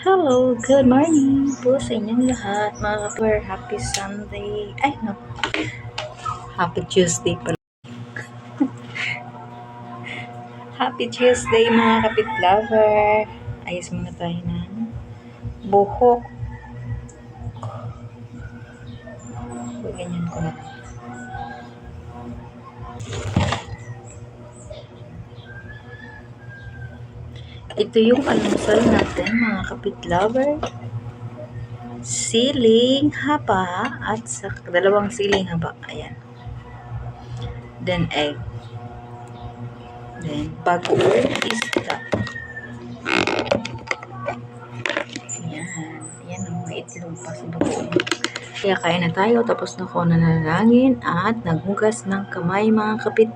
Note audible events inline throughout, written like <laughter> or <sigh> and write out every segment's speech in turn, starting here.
Hello, good morning po sa inyong lahat, mga kapwer. Happy Sunday. Ay, no. Happy Tuesday pala. <laughs> Happy Tuesday, mga kapit lover. Ayos muna tayo ng buhok. Ganyan ko na. Ito yung almusal natin, mga kapit lover. Siling haba at sa dalawang siling haba. Ayan. Then egg. Then bagoong isda. Ayan. Ayan ang mga itlog pa sa bagoong. Kaya kain na tayo tapos na ako nanalangin at naghugas ng kamay mga kapit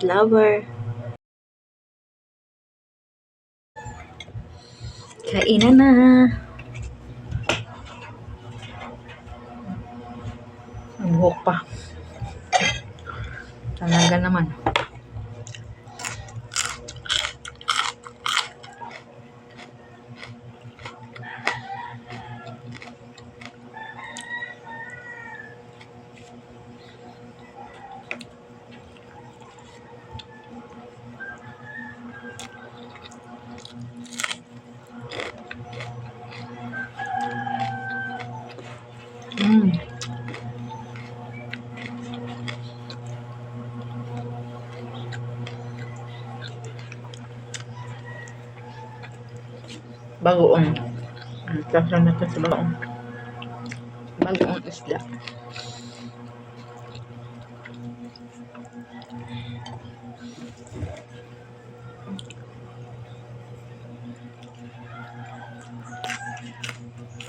Kainan na. Ang buhok pa. Talaga naman. Mm. Bagoong. Mm, Tapos natin sa bagoong. Bagoong isda.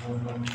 Mm-hmm.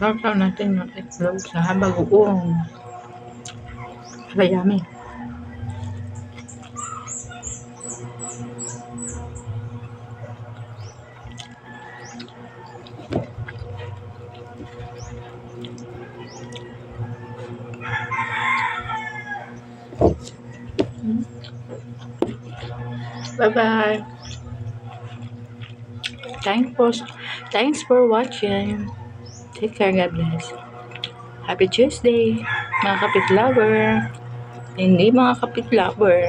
Sasaw natin yung itlog sa bagoong. Kayami. Bye-bye. Thanks for thanks for watching. Take care, God bless. Happy Tuesday, mga kapit lover. Hindi mga kapit lover.